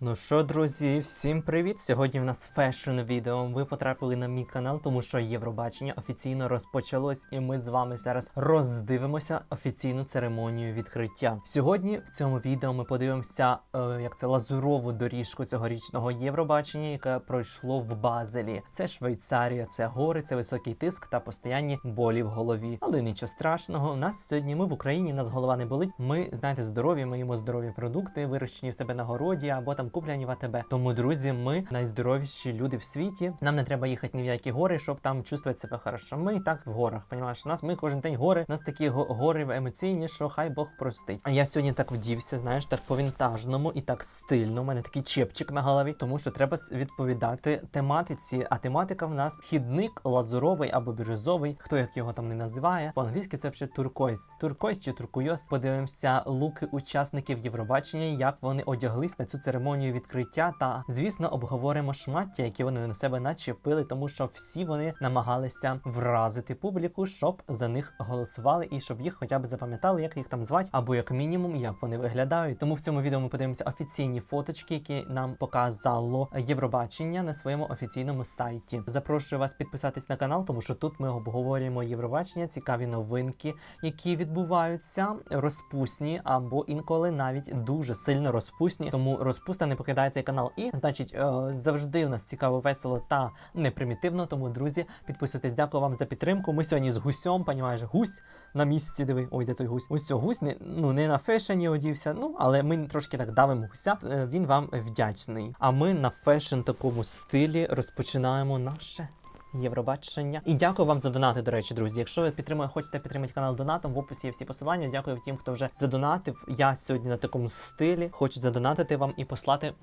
Ну що, друзі, всім привіт! Сьогодні в нас фешн відео. Ви потрапили на мій канал, тому що Євробачення офіційно розпочалось, і ми з вами зараз роздивимося офіційну церемонію відкриття. Сьогодні в цьому відео ми подивимося, е, як це лазурову доріжку цьогорічного Євробачення, яке пройшло в Базелі. Це Швейцарія, це гори, це високий тиск та постоянні болі в голові. Але нічого страшного. У нас сьогодні ми в Україні, нас голова не болить. Ми знаєте, здорові, ми їмо здорові продукти, вирощені в себе на городі або там куплені в. Тому, друзі, ми найздоровіші люди в світі. Нам не треба їхати ні в які гори, щоб там чувствувати себе хорошо. Ми і так в горах. Понімаєш, у нас ми кожен день гори. У нас такі го- гори емоційні, що хай Бог простить. А я сьогодні так вдівся, знаєш, так по вінтажному і так стильно. У мене такий чепчик на голові, тому що треба відповідати тематиці. А тематика в нас хідник лазуровий або бірюзовий, хто як його там не називає. По-англійськи це взагалі туркойс. Туркойс чи туркуйос. Подивимося луки учасників Євробачення, як вони одяглись на цю церемонію відкриття. Та звісно, обговоримо шмаття, які вони на себе начепили, тому що всі вони намагалися вразити публіку, щоб за них голосували і щоб їх хоча б запам'ятали, як їх там звати, або як мінімум, як вони виглядають. Тому в цьому відео ми подивимося офіційні фоточки, які нам показало Євробачення на своєму офіційному сайті. Запрошую вас підписатись на канал, тому що тут ми обговорюємо Євробачення, цікаві новинки, які відбуваються, розпусні або інколи навіть дуже сильно розпусні. Тому розпуста не покидає цей канал. І значить, е, завжди у нас цікаво, весело та непримітивно. Тому, друзі, підписуйтесь. Дякую вам за підтримку. Ми сьогодні з гусьом, понімаєш, гусь на місці. Диви, ой, де той гусь. Ось цього гусь не ну не на фешені одівся. Ну але ми трошки так давимо гуся. Е, Він вам вдячний. А ми на фешн такому стилі розпочинаємо наше. Євробачення. І дякую вам за донати, до речі, друзі. Якщо ви підтримує, хочете підтримати канал донатом, в описі є всі посилання. Дякую тим, хто вже задонатив. Я сьогодні на такому стилі хочу задонатити вам і послати.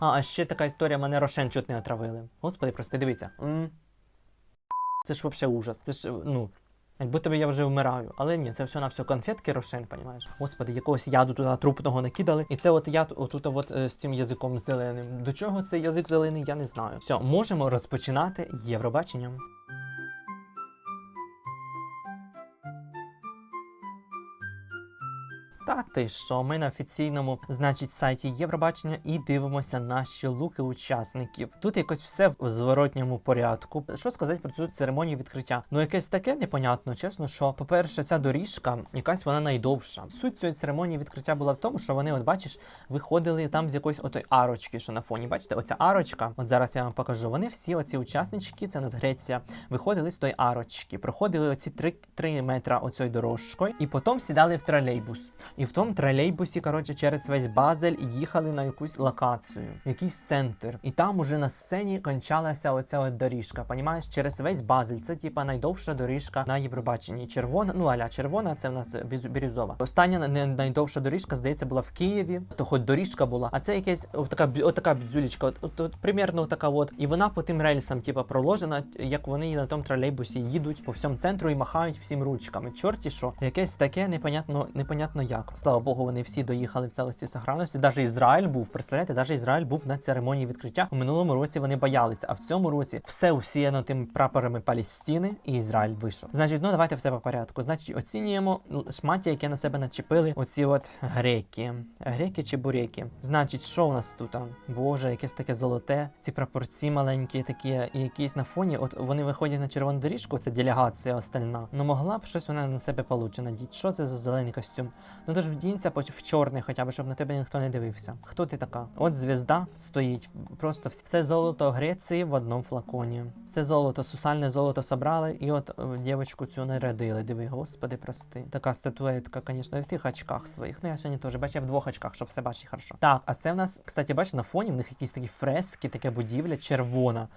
А, а ще така історія, мене Рошен чуть не отравили. Господи, прости, дивіться. Це ж взагалі ужас. Це ж, ну, як будто би я вже вмираю. Але ні, це все на все конфетки Рошен, понімаєш? Господи, якогось яду туди трупного накидали. І це от яд отут от е, з цим язиком зеленим. До чого цей язик зелений, я не знаю. Все, можемо розпочинати Євробачення. Та ти що, ми на офіційному, значить, сайті Євробачення і дивимося наші луки учасників. Тут якось все в зворотньому порядку. Що сказати про цю церемонію відкриття? Ну, якесь таке непонятно, чесно, що, по-перше, ця доріжка, якась вона найдовша. Суть цієї церемонії відкриття була в тому, що вони, от бачиш, виходили там з якоїсь отої арочки, що на фоні. Бачите, оця арочка, от зараз я вам покажу. Вони всі, оці учаснички, це нас Греція, виходили з тої арочки, проходили оці 3, 3 метра оцею дорожкою, і потім сідали в тролейбус. І в тому тролейбусі, коротше, через весь Базель їхали на якусь локацію, якийсь центр. І там уже на сцені кончалася оця от доріжка. Понімаєш, через весь Базель. Це типа найдовша доріжка на Євробаченні. Червона, ну аля червона, це в нас біз- бірюзова. Остання не- найдовша доріжка, здається, була в Києві. То хоч доріжка була, а це якась отака, отака бдзюлечка, от, от, от примерно така от. І вона по тим рельсам, типа, проложена, як вони на тому тролейбусі їдуть по всьому центру і махають всім ручками. Чорті що, якесь таке непонятно, непонятно як. Слава Богу, вони всі доїхали в цілості сохранності. Навіть Ізраїль був, представляєте, навіть Ізраїль був на церемонії відкриття. У минулому році вони боялися, а в цьому році все усіяно тим прапорами Палестини, і Ізраїль вийшов. Значить, ну давайте все по порядку. Значить, оцінюємо шмаття, яке на себе начепили оці от греки. Греки чи буряки. Значить, що у нас тут? Боже, якесь таке золоте, ці прапорці маленькі, такі, і якісь на фоні. От вони виходять на червону доріжку, це делегація остальна. Ну могла б щось вона на себе получше надіть. Що це за зелений костюм? Ну тож вдінься в чорний, хоча б, щоб на тебе ніхто не дивився. Хто ти така? От звізда стоїть. Просто все золото Греції в одному флаконі. Все золото, сусальне золото собрали, і от е, дівчинку цю нарядили. Диви, господи, прости. Така статуетка, звісно, і в тих очках своїх. Ну я сьогодні теж бачу, в двох очках, щоб все бачити хорошо. Так, а це в нас, кстати, бачиш, на фоні в них якісь такі фрески, таке будівля червона.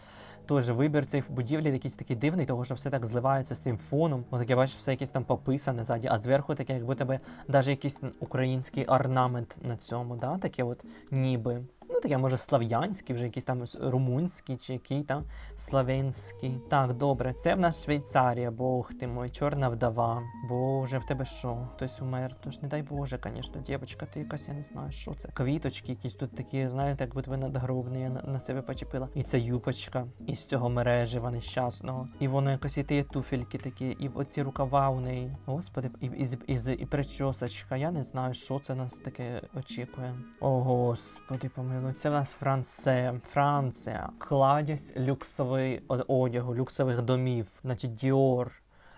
Теж вибір цієї будівлі якийсь такий дивний, того що все так зливається з тим фоном. Ось таке, бачиш, все якесь там пописане ззаді, а зверху таке, як будто би навіть якийсь український орнамент на цьому, да? таке от ніби. Ну, таке, може, слав'янський, вже якийсь там румунський чи який там славянський. Так, добре, це в нас Швейцарія, бог ти мой, чорна вдова. Боже, в тебе що? Хтось умер. Тож не дай Боже, звісно, дівчинка, ти якась, я не знаю, що це. Квіточки якісь тут такі, знаєте, як будто би надгробні я на, на себе почепила. І ця юпочка із цього мережева нещасного. І воно якось і ті туфельки такі, і оці рукава у неї. Господи, і, і, і, і, і причосочка. Я не знаю, що це нас таке очікує. О, господи, помилуй. Це в нас Франце, Франція. Кладязь люксовий одягу, люксових домів, значить Діор,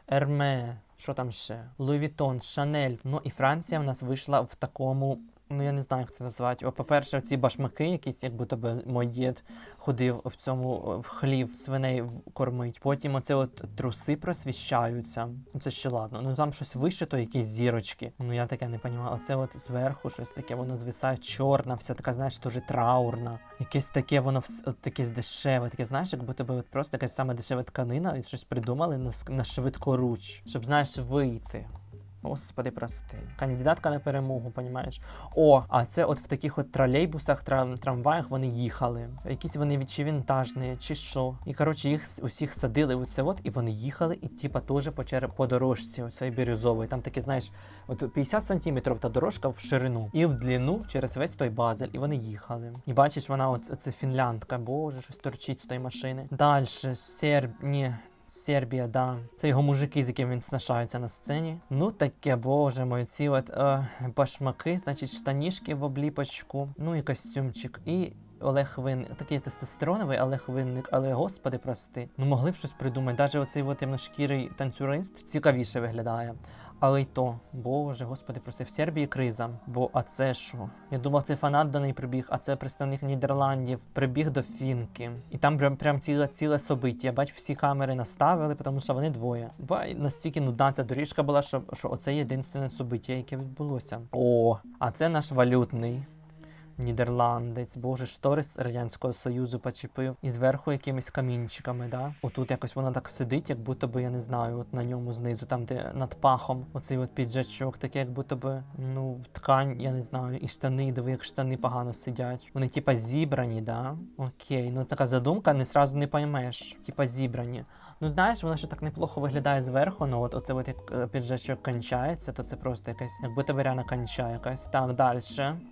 Ерме. Що там ще? Луї Шанель. Ну і Франція в нас вийшла в такому. Ну я не знаю, як це назвати. О, по-перше, ці башмаки, якісь, як будто би мій дід ходив в цьому в хлів свиней кормить. Потім оце от труси просвіщаються. Ну це ще ладно. Ну там щось вишито, якісь зірочки. Ну я таке не розумію. Оце от зверху щось таке, воно звисає чорна, вся така, знаєш, дуже траурна. Якесь таке, воно от якесь дешеве, таке, знаєш, як будто би от просто якась саме дешева тканина, і щось придумали на, на швидкоруч, щоб, знаєш, вийти. Господи, прости. Кандидатка на перемогу, понімаєш? О, а це от в таких от тролейбусах, трам, трамваях вони їхали. Якісь вони чи вінтажні, чи що. І коротше, їх усіх садили в це от, і вони їхали, і типа теж по, чер... по дорожці, оцей бірюзовий. Там таке, знаєш, от 50 сантиметрів та дорожка в ширину і в длину через весь той базель, і вони їхали. І бачиш, вона от це фінляндка, боже, щось торчить з тої машини. Далі, Серб... Ні, Сербія, да. Це його мужики, з якими він снашається на сцені. Ну таке, боже мой, ці от е, башмаки, значить, штанішки в обліпочку, ну і костюмчик. І Олег Винник, такий тестостероновий Олег Винник, але господи прости. Ну могли б щось придумати. Навіть оцей от темношкірий танцюрист цікавіше виглядає. Але й то, боже, господи, прости, в Сербії криза. Бо а це що? Я думав, це фанат до неї прибіг, а це представник Нідерландів, прибіг до Фінки. І там прям, прям ціле ціле собиття. Бач, всі камери наставили, тому що вони двоє. Й настільки нудна ця доріжка була, що, що оце єдине собиття, яке відбулося. О, а це наш валютний. Нідерландець, боже, штори з Радянського Союзу почепив. І зверху якимись камінчиками, да? Отут якось воно так сидить, як будто би, я не знаю, от на ньому знизу, там, де над пахом, оцей от піджачок, такий, як будто би, ну, ткань, я не знаю, і штани, диви, як штани погано сидять. Вони, типа, зібрані, да? Окей, ну така задумка, не сразу не поймеш. Типа зібрані. Ну знаєш, воно ще так неплохо виглядає зверху, ну от оце от як е, піджачок кончається, то це просто якась, як будто беряна конча якась. Так, далі.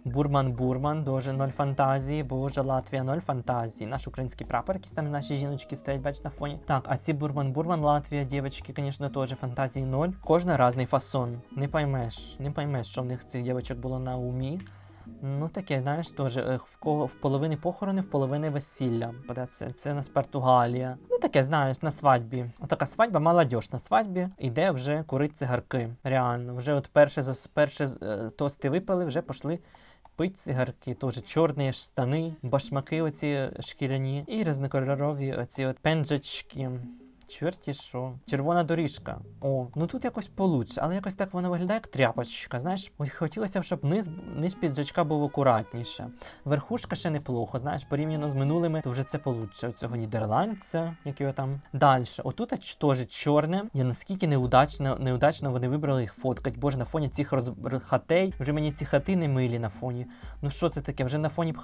Бурман Бурман, дуже ноль фантазії, боже, Латвія ноль фантазії. Наш український прапор, якісь там наші жіночки стоять, бач, на фоні. Так, а ці Бурман Бурман, Латвія, дівчатки, звісно, теж фантазії ноль. Кожна різний фасон. Не поймеш, не поймеш, що в них цих дівчаток було на умі. Ну таке, знаєш, теж е, в кого в половини похорони, в половини весілля. Це, це нас Португалія. Ну таке, знаєш, на свадьбі. Отака свадьба, молодіж на свадьбі, йде вже курить цигарки. Реально, вже от перше за перше е, тости випили, вже пішли. Пить цигарки, теж чорні штани, башмаки оці шкіряні і різнокольорові оці от пенджачки. Чорті що. Червона доріжка. О, ну тут якось получше, але якось так воно виглядає як тряпочка. Знаєш, хотілося б, щоб низ, низ піджачка був акуратніше. Верхушка ще неплохо, знаєш, порівняно з минулими, то вже це получше. Цього нідерландця, як його там. Далі. Отут теж чорне. Я наскільки неудачно, неудачно вони вибрали їх фоткать. Боже, на фоні цих роз... хатей. Вже мені ці хати не милі на фоні. Ну що це таке? Вже на фоні,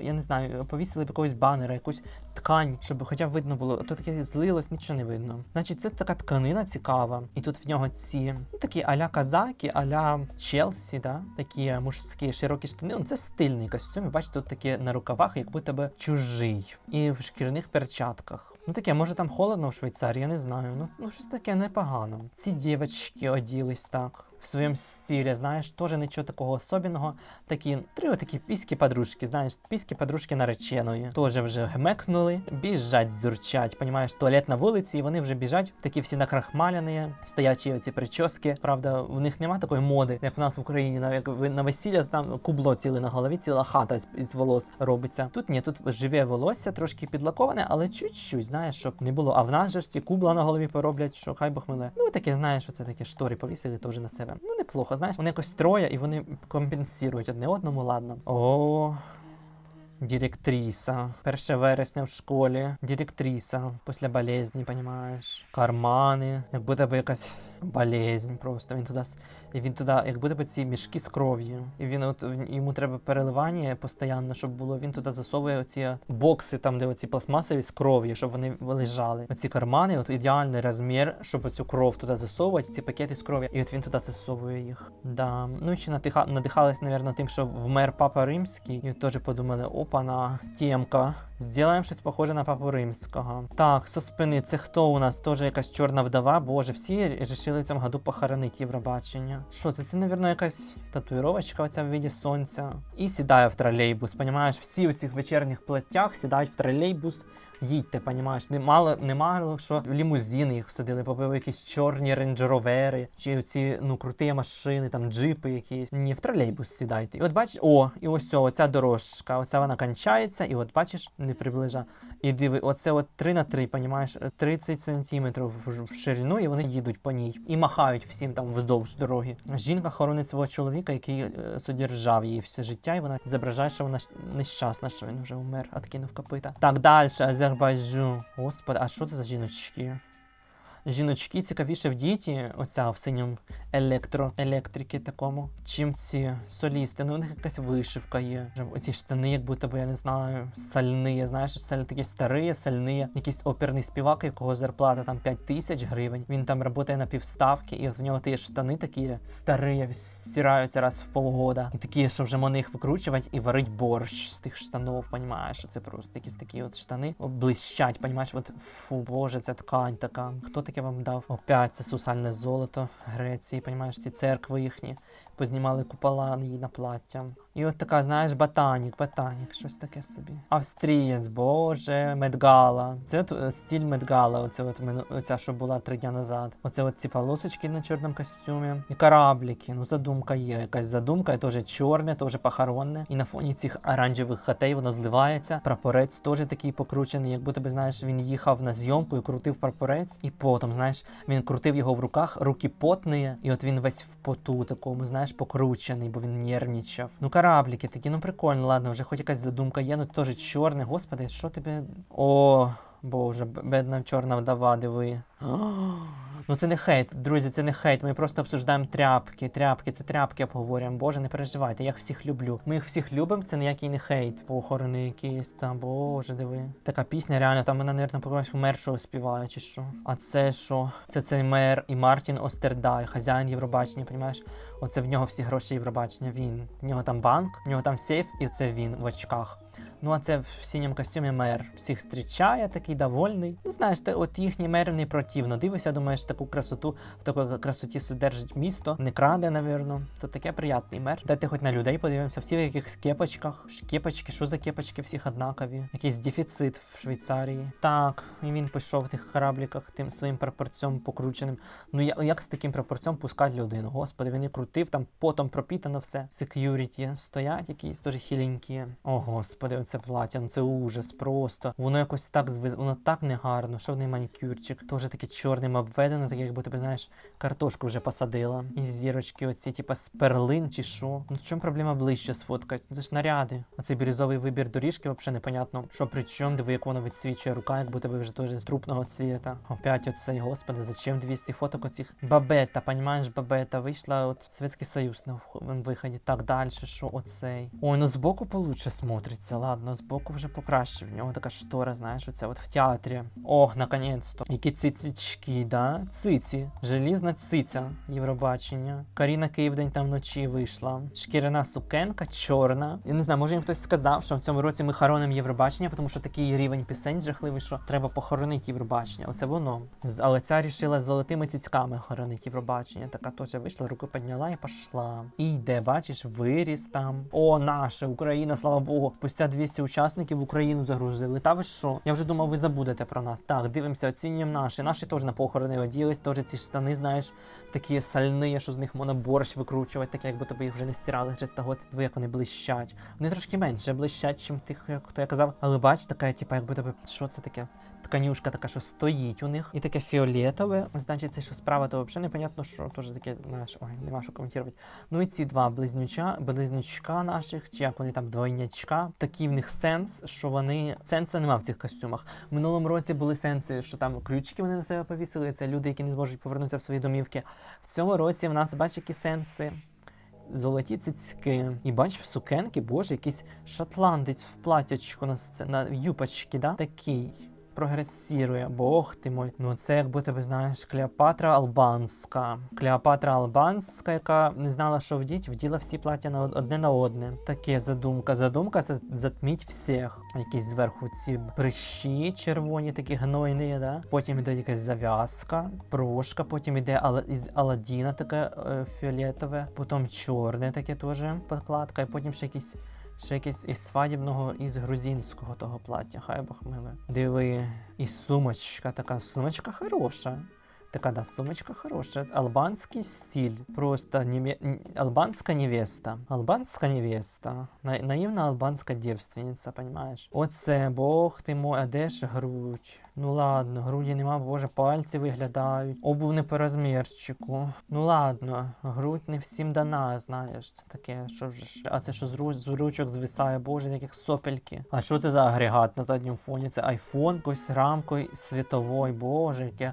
я не знаю, повісили б якогось банера, якусь ткань, щоб хоча б видно було. А то таке злилось, нічого не видно. Значить, це така тканина цікава. І тут в нього ці ну, такі аля казаки, аля Челсі, да? такі мужські широкі штани. Ну, це стильний костюм. І бачите, тут такі на рукавах, як будто би чужий. І в шкіряних перчатках. Ну таке, може там холодно в Швейцарії, я не знаю. Ну, ну щось таке непогано. Ці дівчатки оділись так. В своєму стилі, знаєш, теж нічого такого особенного. Такі три такі піські подружки, знаєш, піські подружки нареченої. Теж вже гмекнули, біжать, зурчать. Понімаєш, туалет на вулиці, і вони вже біжать, такі всі накрахмаляні, стоячі оці прически. Правда, в них нема такої моди, як в нас в Україні. Як на весілля, то там кубло ціле на голові, ціла хата з, волос робиться. Тут ні, тут живе волосся, трошки підлаковане, але чуть-чуть, знаєш, щоб не було. А в нас же ж ці кубла на голові пороблять, що хай Бог миле. Ну таке, знаєш, що це таке штори повісили теж на себе. Ну неплохо, знаєш, вони якось троє і вони компенсують одне одному, ладно. О. Директриса. 1 вересня в школі. Директриса. Після болезні, понімаєш. Кармани. Як буде якась болезнь просто. Він туди, він туди, як би ці мішки з кров'ю. І він от йому треба переливання постійно, щоб було. Він туди засовує оці бокси, там, де оці пластмасові з кров'ю, щоб вони лежали. Оці кармани, от ідеальний розмір, щоб оцю кров туди засовувати, ці пакети з кров'ю. І от він туди засовує їх. Да. Ну і ще надиха, надихались, напевно, тим, що вмер папа римський. І теж подумали, опа, на тємка. Зробимо щось похоже на папу римського. Так, со спини, це хто у нас? Теж якась чорна вдова. Боже, всі рішили в цьому году похоронити Євробачення. Що це? Це, напевно, якась татуїровочка оця в віді сонця. І сідає в тролейбус. Понімаєш, всі у цих вечірніх плеттях сідають в тролейбус. Їдьте, понімаєш, немало, немало що в лімузини їх садили, попили якісь чорні рейндж-ровери, чи ці ну круті машини, там джипи якісь. Ні, в тролейбус сідайте. І от бачиш, о, і ось о, оця дорожка, оця вона кончається, і от бачиш, не приближа. І диви, оце от 3 на 3, понімаєш, 30 сантиметрів в в ширину, і вони їдуть по ній і махають всім там вздовж дороги. Жінка хоронить свого чоловіка, який е, содержав її все життя, і вона зображає, що вона нещасна, що він вже умер, откинув копита. Так, далі, Азербайджан. Господи, а що це за жіночки? Жіночки цікавіше в діті, оця в синьому електро, електрики такому, чим ці солісти. Ну, у них якась вишивка є. Оці штани, як будто би, я не знаю, сальні, знаєш, саль, такі старі, сальні, якийсь оперний співак, якого зарплата там 5 тисяч гривень. Він там працює на півставки, і от в нього ті штани такі старі, стираються раз в полгода. І такі, що вже можна їх викручувати і варить борщ з тих штанов, понімаєш, що це просто якісь такі от штани блищать, понімаєш, от фу, боже, це ткань така. Хто таке вам дав? Опять це сусальне золото Греції, понімаєш, ці церкви їхні познімали купола її на плаття. І от така, знаєш, ботанік, ботанік, щось таке собі. Австрієць, боже, медгала. Це от, е, стиль медгала, оце от оця, що була три дня назад. Оце от ці полосочки на чорному костюмі. І корабліки. Ну, задумка є. Якась задумка, і теж чорне, теж похоронне. І на фоні цих оранжевих хатей воно зливається. Прапорець теж такий покручений, як будто би, знаєш, він їхав на зйомку і крутив прапорець. І потім, знаєш, він крутив його в руках, руки потні, і от він весь в поту такому, знаєш, покручений, бо він нервничав. Ну, корабліки такі, ну прикольно, ладно, вже хоч якась задумка є, ну теж чорне. Господи, що тебе. О, боже, бедна чорна вдова, диви. Ну це не хейт, друзі, це не хейт. Ми просто обсуждаємо тряпки, тряпки, це тряпки обговорюємо. Боже, не переживайте, я їх всіх люблю. Ми їх всіх любимо, це ніякий не хейт. Похорони якісь там, боже, диви. Така пісня, реально, там вона, навірно, по мершого співає, чи що. А це що? Це цей мер і Мартін Остердай, хазяїн Євробачення, понімаєш? Оце в нього всі гроші Євробачення. Він. В нього там банк, в нього там сейф, і це він в очках. Ну, а це в синьому костюмі мер. Всіх зустрічає, такий довольний. Ну, знаєш, те, от їхній мер не противно. Дивишся, думаєш, таку красоту, в такій красоті содержить місто, не краде, навірно. То таке приятний мер. Дайте хоч на людей подивимося, всі в якихось кепочках. Кепочки, що за кепочки, всіх однакові. Якийсь дефіцит в Швейцарії. Так, і він пішов в тих корабліках тим своїм прапорцем покрученим. Ну я, як з таким прапорцем пускати людину? Господи, він і крутив, там потом пропітано все. Security стоять якісь теж хіленькі. О, господи, оце плаття, ну це ужас просто. Воно якось так звиз, воно так негарно. Неї манікюрчик? Теж таке чорним обведено, таке, якби ти знаєш, картошку вже посадила. І зірочки, оці, типа з перлин чи що. Ну в чому проблема ближче сфоткати? Це ж наряди. Оцей бірюзовий вибір доріжки, взагалі непонятно. Що при чому, диви, як воно відсвічує рука, як будто би вже теж з трупного цвіта. Опять оцей, господи, зачем 200 фоток оцих? Бабета, понімаєш, бабета вийшла, от Совєтський Союз на виході. Так, далі, що оцей? Ой, ну збоку получше смотриться, ладно, збоку вже покраще. В нього така штора, знаєш, оце от в театрі. Ох, наконець-то. Які цицічки, да? Циці. Желізна циця Євробачення. Каріна Київдень там вночі вийшла. Шкіряна сукенка, чорна. Я не знаю, може їм хтось сказав, що в цьому році ми хоронимо Євробачення, тому що такий рівень пісень жахливий, що треба похоронити Євробачення. Оце воно. Але ця рішила золотими цицьками хоронити Євробачення. Така теж вийшла, руку підняла і пішла. І йде, бачиш, виріс там. О, наше Україна, слава Богу. Спустя 200 учасників в Україну загрузили. Та ви що? Я вже думав, ви забудете про нас. Так, дивимося, оцінюємо наші. Наші теж на похорони оділись, теж ці штани, знаєш, такі сальні, що з них можна борщ викручувати, таке, якби тобі їх вже не стирали 300 років. Ви як вони блищать. Вони трошки менше блищать, ніж тих, хто я казав. Але бач, така, типа, якби тобі, що це таке? Тканюшка така, що стоїть у них, і таке фіолетове. Значить, це що справа, то взагалі непонятно, що теж таке, знаєш, ой, нема що коментувати. Ну і ці два близнюча, близнючка наших, чи як вони там двойнячка. Такий в них сенс, що вони сенсу нема в цих костюмах. В минулому році були сенси, що там ключики вони на себе повісили. Це люди, які не зможуть повернутися в свої домівки. В цьому році в нас бачиш, які сенси. Золоті цицьки. І бачиш, сукенки, боже, якийсь шотландець в платячку на, на юпочці, да? Такий. Прогресірує, бог ти мой. Ну це як будто би знаєш Клеопатра Албанська. Клеопатра Албанська, яка не знала, що вдіть, вділа всі плаття на одне на одне. Таке задумка. Задумка затміть всіх. Якісь зверху ці прищі червоні, такі гнойні, да? Потім іде якась зав'язка, брошка, потім іде із Аладдіна таке е, фіолетове, потім чорне таке теж подкладка, і потім ще якісь Ще якесь із свадібного, із грузинського того плаття, хай Бог миле. Диви, і сумочка така, сумочка хороша. Така, да, сумочка хороша. Албанський стиль. Просто неве... албанська невеста. Албанська невеста. На... Наївна албанська дівственниця, понимаєш? Оце, Бог ти мой, а де ж грудь? Ну ладно, груді нема, боже, пальці виглядають. Обув не по розмірчику. Ну ладно, грудь не всім дана, знаєш, це таке, що ж. А це що з, ру... з ручок звисає, боже, яких сопельки. А що це за агрегат на задньому фоні? Це айфон, якось рамкою світовий, боже, яке.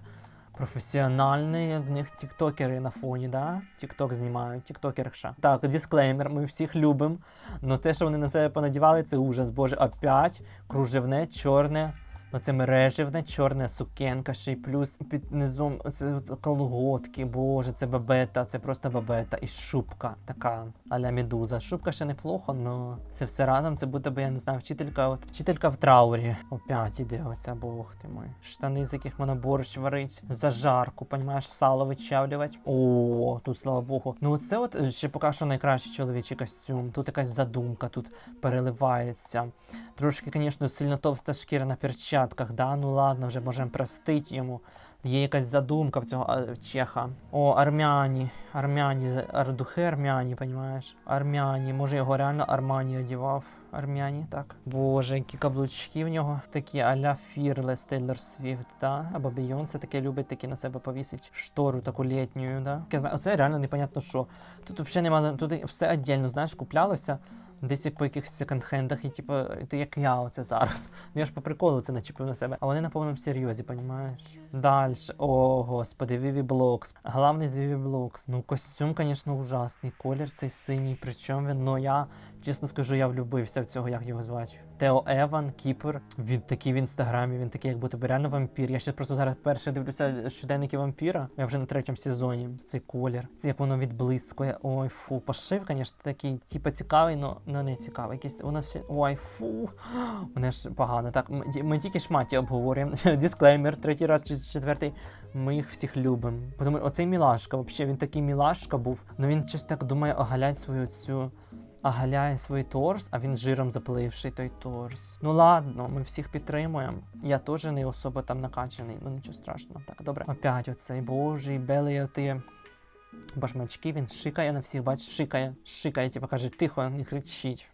Професіональні в них тіктокери на фоні, да? Тікток знімають, тіктокерша. Так, дисклеймер, ми всіх любимо. Но те, що вони на себе понадівали, це ужас. Боже, опять кружевне, чорне. Оце мережевне, чорне сукенка, ще й плюс під низом оце колготки, боже, це бабета, це просто бабета. І шубка така а-ля медуза. Шубка ще неплохо, но це все разом, це буде, бо я не знаю, вчителька, от, вчителька в траурі. Опять іде оця, бог ти мой. Штани, з яких можна борщ варить, зажарку, понімаєш, сало вичавлювати. О, тут слава Богу. Ну оце от е, ще поки що найкращий чоловічий костюм. Тут якась задумка, тут переливається. Трошки, звісно, сильно товста шкіра на перчатках, да? ну ладно, вже можемо простити йому. Є якась задумка в цього чеха. О, армяні, армяні, ар- духи армяні, понімаєш? Армяні, може його реально Армані одівав. Армяні, так. Боже, які каблучки в нього такі а-ля Fearless Taylor Swift, да? Або Beyoncé таке любить, такі на себе повісить штору таку літню, да? Оце реально непонятно що. Тут взагалі нема, тут все віддільно, знаєш, куплялося. Десь по якихось секонд-хендах, і типу, ти як я оце зараз. Ну я ж по приколу це начепив на себе. А вони на повному серйозі, понімаєш? Далі. О, господи, Віві Блокс. Главний з Віві Блокс. Ну, костюм, звісно, ужасний. Колір цей синій. Причому він, ну я, чесно скажу, я влюбився в цього, як його звати. Тео Еван, Кіпер. Він такий в інстаграмі, він такий, як будто реально вампір. Я ще просто зараз перше дивлюся щоденники вампіра. Я вже на третьому сезоні. Цей колір. Це як воно відблискує. Ой, фу. Пошив, звісно, такий, типа цікавий, но не цікавий. Якийсь у нас ще. Ой, фу. Мене ж погано. Так, ми, тільки шматі обговорюємо. Дисклеймер, третій раз чи четвертий. Ми їх всіх любимо. Тому оцей Мілашка, взагалі, він такий Мілашка був. Ну він щось так думає огалять свою цю оголяє свій торс, а він жиром запливший той торс. Ну ладно, ми всіх підтримуємо. Я теж не особо там накачаний, ну нічого страшного. Так, добре. Опять оцей божий белий оти. Башмачки, він шикає на всіх, бач, шикає, шикає, типу каже, тихо, не кричіть.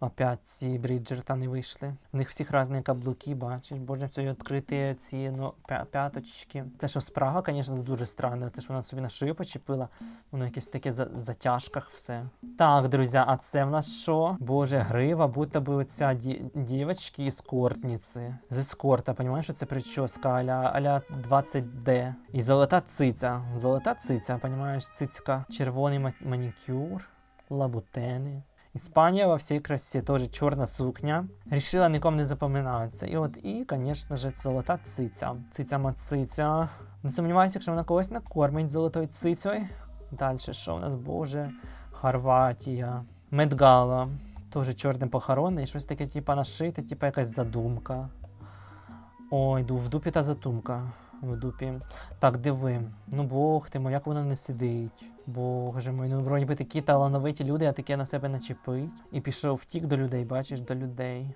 Опять ці Бріджертани вийшли. В них всіх різні каблуки, бачиш, боже, це відкриті ці ну, п'яточки. Те, що спрага, звісно, дуже странно. Те, що вона собі на шию почепила, воно якесь таке за затяжках все. Так, друзі, а це в нас що? Боже, грива, будто би оця ді- дівочки ескортниці. З ескорта, понімаєш, що це прическа аля, аля 20D. І золота циця. Золота циця, понімаєш, цицька. Червоний манікюр, лабутени. Іспанія во всій красі, теж чорна сукня. Рішила нікому не запоминатися. І от, і, звісно ж, золота циця. Циця мациця. Не сумніваюся, якщо вона когось накормить золотою цицею. Далі що у нас, боже, Хорватія. Медгала. Теж чорне похоронне і щось таке, типа нашите, типа якась задумка. Ой, ду, в дупі та задумка. В дупі. Так, диви. Ну бог ти мой, як воно не сидить. Боже мой, ну вроді би такі талановиті люди, а таке на себе начепить. І пішов втік до людей, бачиш, до людей.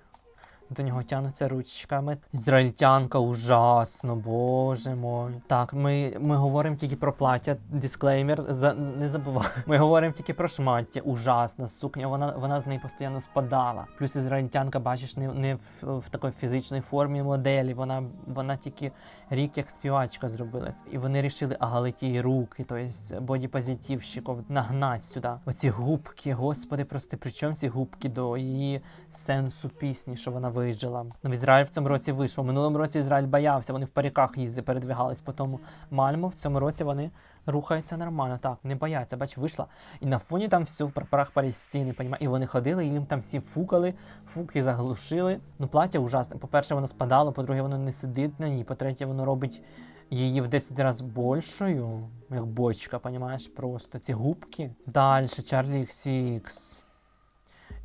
До нього тянуться ручками. Ізраїльтянка ужасно, боже мой. Так, ми, ми говоримо тільки про плаття. Дисклеймер, за, не забувай. Ми говоримо тільки про шмаття. Ужасна сукня, вона, вона з неї постійно спадала. Плюс ізраїльтянка, бачиш, не, не в, в такій фізичній формі моделі. Вона, вона тільки рік як співачка зробилась. І вони рішили оголити їй руки, тобто бодіпозитивщиків нагнати сюди. Оці губки, господи, прости, при чому ці губки до її сенсу пісні, що вона вижила. Ну, в Ізраїль в цьому році вийшов. Минулому році Ізраїль боявся, вони в паріках їздили, передвигались по тому Мальму. В цьому році вони рухаються нормально. Так, не бояться. Бач, вийшла. І на фоні там все в прапорах Палестини, понімаєш? І вони ходили, і їм там всі фукали, фуки заглушили. Ну, плаття ужасне. По-перше, воно спадало, по-друге, воно не сидить на ній. По-третє, воно робить її в 10 разів більшою, як бочка, понімаєш, просто ці губки. Далі Чарлі XX.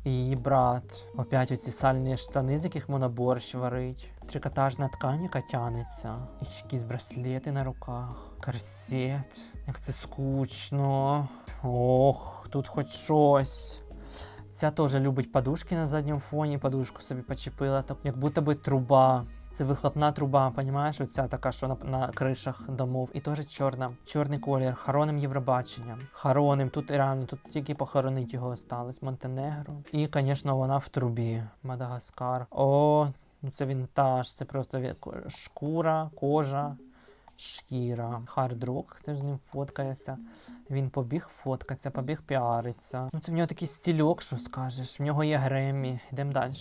Її брат. Опять оці сальні штани, з яких вона борщ варить. Трикотажна ткань, яка тянеться. І якісь браслети на руках. Корсет. Як це скучно. Ох, тут хоч щось. Ця теж любить подушки на задньому фоні, подушку собі почепила, так як будто би труба. Це вихлопна труба, понімаєш? Оця така, що на, на кришах домов. І теж чорна. Чорний колір, хороним Євробачення. Хороним, тут реально, тут тільки похоронити його осталось. Монтенегро. І, звісно, вона в трубі. Мадагаскар. О, ну це вінтаж, це просто шкура, кожа. Шкіра, хард-рок, теж з ним фоткається. Він побіг фоткатися, побіг піариться. Ну це в нього такий стільок, що скажеш. В нього є Гремі. Йдемо далі.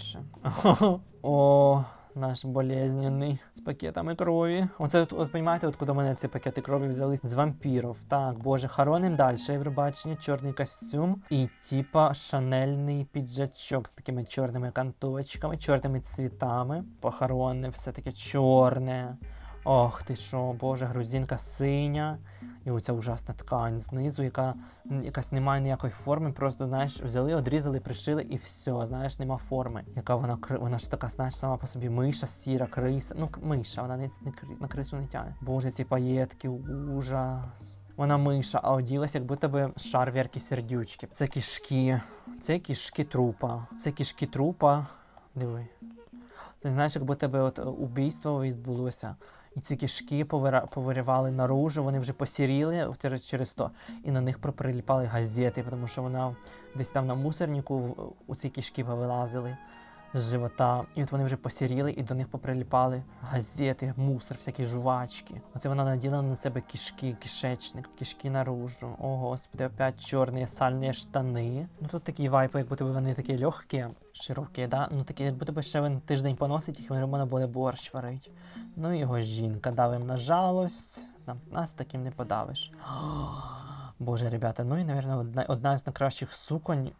О, наш болезненний з пакетами крові. Оце от, от розумієте, откуда мене ці пакети крові взялись? З вампірів. Так, боже, хороним далі. Євробачення, чорний костюм і типа шанельний піджачок з такими чорними кантовочками, чорними цвітами. Похоронне, все таке чорне. Ох ти що, боже, грузинка синя. І оця ужасна ткань знизу, яка якась не має ніякої форми, просто знаєш, взяли, одрізали, пришили і все, знаєш, нема форми. Яка вона вона ж така, знаєш, сама по собі миша, сіра, криса. Ну, миша, вона не, не на крису не тягне. Боже, ці паєтки, ужас. Вона миша, а оділась, як будто би шар вірки сердючки. Це кішки, це кішки трупа. Це кішки трупа. Диви. Ти знаєш, як будто би от е, убійство відбулося. І ці кишки повиривали наружу, вони вже посіріли через, через то, і на них приліпали газети, тому що вона десь там на мусорнику у ці кишки повилазили з живота. І от вони вже посіріли, і до них поприліпали газети, мусор, всякі жувачки. Оце вона наділа на себе кишки, кишечник, кишки наружу. О, господи, опять чорні сальні штани. Ну тут такі вайпи, як будто би вони такі легкі, широкі, да? Ну такі, як будто би ще він тиждень поносить, їх можна буде борщ варить. Ну його жінка давим на жалость. Нам, нас таким не подавиш. Боже, ребята, ну і, напевно, одна, одна з найкращих суконь,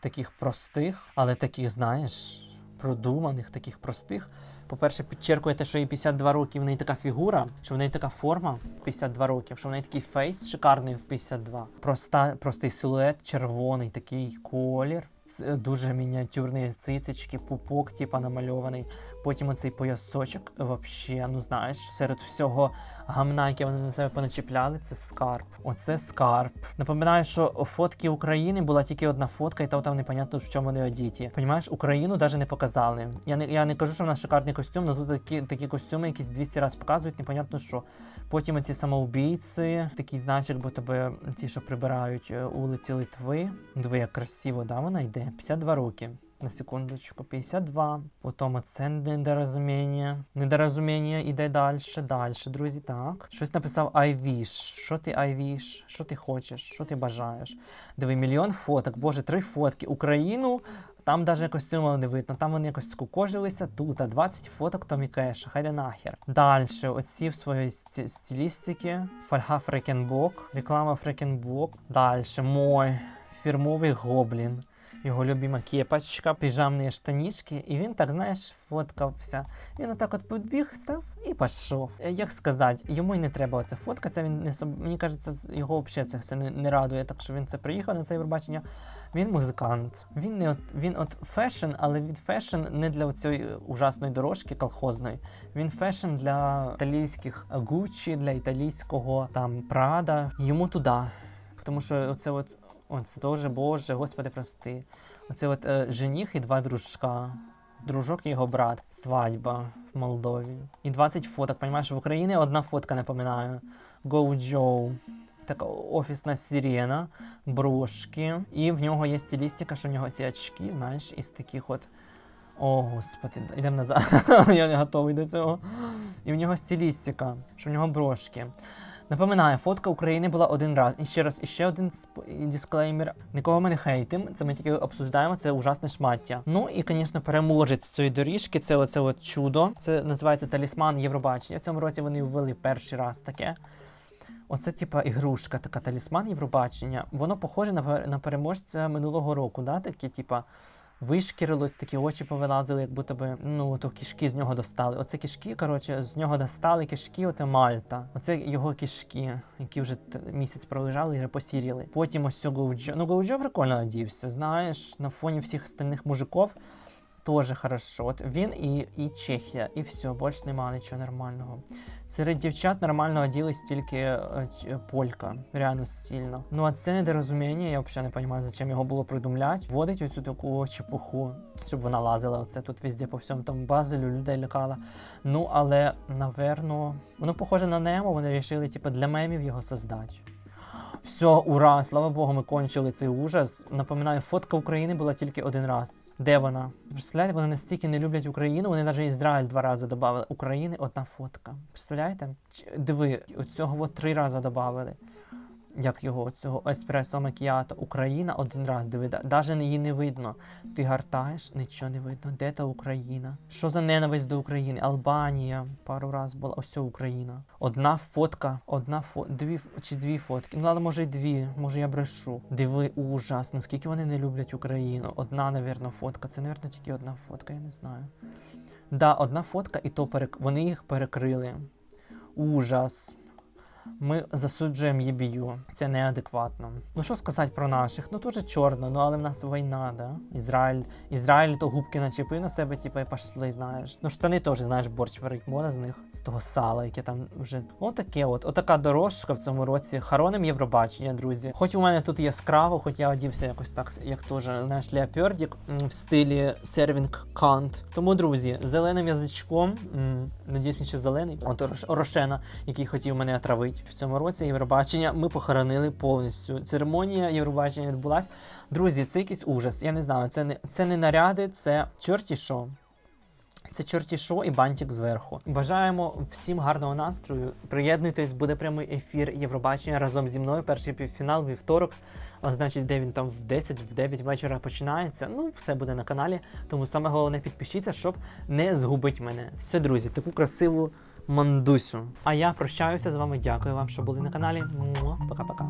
таких простих, але таких, знаєш, продуманих, таких простих. По-перше, підчеркує те, що їй 52 роки, в неї така фігура, що в неї така форма 52 років, що в неї такий фейс шикарний в 52. Проста, простий силует, червоний такий колір. Дуже мініатюрні цицечки, пупок, типа намальований. Потім оцей поясочок, вообще, ну знаєш, серед всього гамна, яке вони на себе поначіпляли, це скарб. Оце скарб. Напоминаю, що фотки України була тільки одна фотка, і то там непонятно, в чому вони одіті. Понімаєш, Україну навіть не показали. Я не, я не кажу, що в нас шикарний костюм, але тут такі, такі костюми, якісь 200 разів показують, непонятно що. Потім оці самоубійці, такі, знаєш, як будто би ті, що прибирають е, вулиці Литви. Диви, як красиво, да, вона йде. 52 роки. На секундочку, 52. Потім оце недорозуміння. Недорозуміння іде далі, далі, друзі. Так. Щось написав I wish. Що ти I wish? Що ти хочеш? Що ти бажаєш? Диви, мільйон фоток. Боже, три фотки. Україну. Там навіть костюмів не видно, там вони якось скукожилися тут, 20 фоток Томі Кеша, хайде нахер. Далі, оці в своїй стилістики, фольга Фрекенбок, реклама Фрекенбок. Далі, мой фірмовий гоблін. Його любима кепочка, піжамні штанішки, і він так, знаєш, фоткався. Він отак от підбіг, став і пішов. Е, Як сказати, йому й не треба оця фотка, це він не соб... мені кажеться, його взагалі це все не, не радує, так що він це приїхав на це Євробачення. Він музикант. Він не от він от фешн, але він фешн не для цієї ужасної дорожки колхозної. Він фешн для італійських Gucci, для італійського там Прада. Йому туди. Тому що оце от. О, це теж Боже, Господи, прости. Оце от е, жених і два дружка. дружок і його брат. Свадьба в Молдові. І 20 фоток, понімаєш, в Україні одна фотка, напоминаю. Joe. Така офісна сирена, брошки. І в нього є стилістика, що в нього ці очки, знаєш, із таких от. О, господи, йдемо назад. Я не готовий до цього. І в нього стилістика, що в нього брошки. Напоминаю, фотка України була один раз. І ще раз, і ще один дисклеймер. Нікого ми не хейтим, це ми тільки обсуждаємо, це ужасне шмаття. Ну і, звісно, переможець цієї доріжки це оце от чудо. Це називається талісман Євробачення. В цьому році вони ввели перший раз таке. Оце, типа, ігрушка, така талісман Євробачення. Воно похоже на, на переможця минулого року, да? такі, типа, вишкірилось, такі очі повилазили, як будто би, ну, то кішки з нього достали. Оце кішки, коротше, з нього достали кішки, оте Мальта. Оце його кішки, які вже місяць пролежали і вже посіріли. Потім ось цього Гоуджо. Ну, Гоуджо прикольно одівся, знаєш, на фоні всіх остальних мужиків. Тоже хорошо. От він і, і Чехія, і все, більш нема нічого нормального. Серед дівчат нормально оділись тільки е, полька, реально сильно. Ну а це недорозуміння, я взагалі не розумію, зачем його було придумляти. Вводить оцю таку чепуху, щоб вона лазила оце тут везде по всьому тому базелю, людей лякала. Ну, але, наверно, воно похоже на Немо, вони вирішили, типу, для мемів його создати. Все, ура! Слава Богу, ми кончили цей ужас. Напоминаю, фотка України була тільки один раз. Де вона? Представляєте, вони настільки не люблять Україну, вони навіть Ізраїль два рази додали. України одна фотка. Представляєте? Диви, оцього от три рази додали. Як його, цього еспресо макіато. Україна один раз, диви, даже її не видно. Ти гартаєш, нічого не видно. Де та Україна? Що за ненависть до України? Албанія пару раз була. Ось Україна. Одна фотка, одна фо... дві чи дві фотки. Ну, але може й дві, може я брешу. Диви, ужас, наскільки вони не люблять Україну. Одна, навірно, фотка. Це, навірно, тільки одна фотка, я не знаю. Да, одна фотка, і то перек... вони їх перекрили. Ужас. Ми засуджуємо їбію. Це неадекватно. Ну що сказати про наших? Ну дуже чорно, ну але в нас війна, да? Ізраїль, Ізраїль то губки начепив на себе, типу, і пішли, знаєш. Ну штани теж, знаєш, борщ варить можна з них, з того сала, яке там вже. Отаке от. Отака дорожка в цьому році. Хароним Євробачення, друзі. Хоч у мене тут яскраво, хоч я одівся якось так, як теж, знаєш, леопердік в стилі сервінг кант. Тому, друзі, зеленим язичком, надіюсь, ще зелений, от Рош- Рошена, який хотів мене отравити в цьому році Євробачення ми похоронили повністю. Церемонія Євробачення відбулась. Друзі, це якийсь ужас. Я не знаю, це не це не наряди, це чорті що. Це чорті шо і бантик зверху. Бажаємо всім гарного настрою. Приєднуйтесь, буде прямий ефір Євробачення разом зі мною. Перший півфінал вівторок. А значить, де він там в 10, в 9 вечора починається. Ну, все буде на каналі. Тому саме головне підпишіться, щоб не згубити мене. Все, друзі, таку красиву мандусю. А я прощаюся з вами. Дякую вам, що були на каналі. Пока-пока.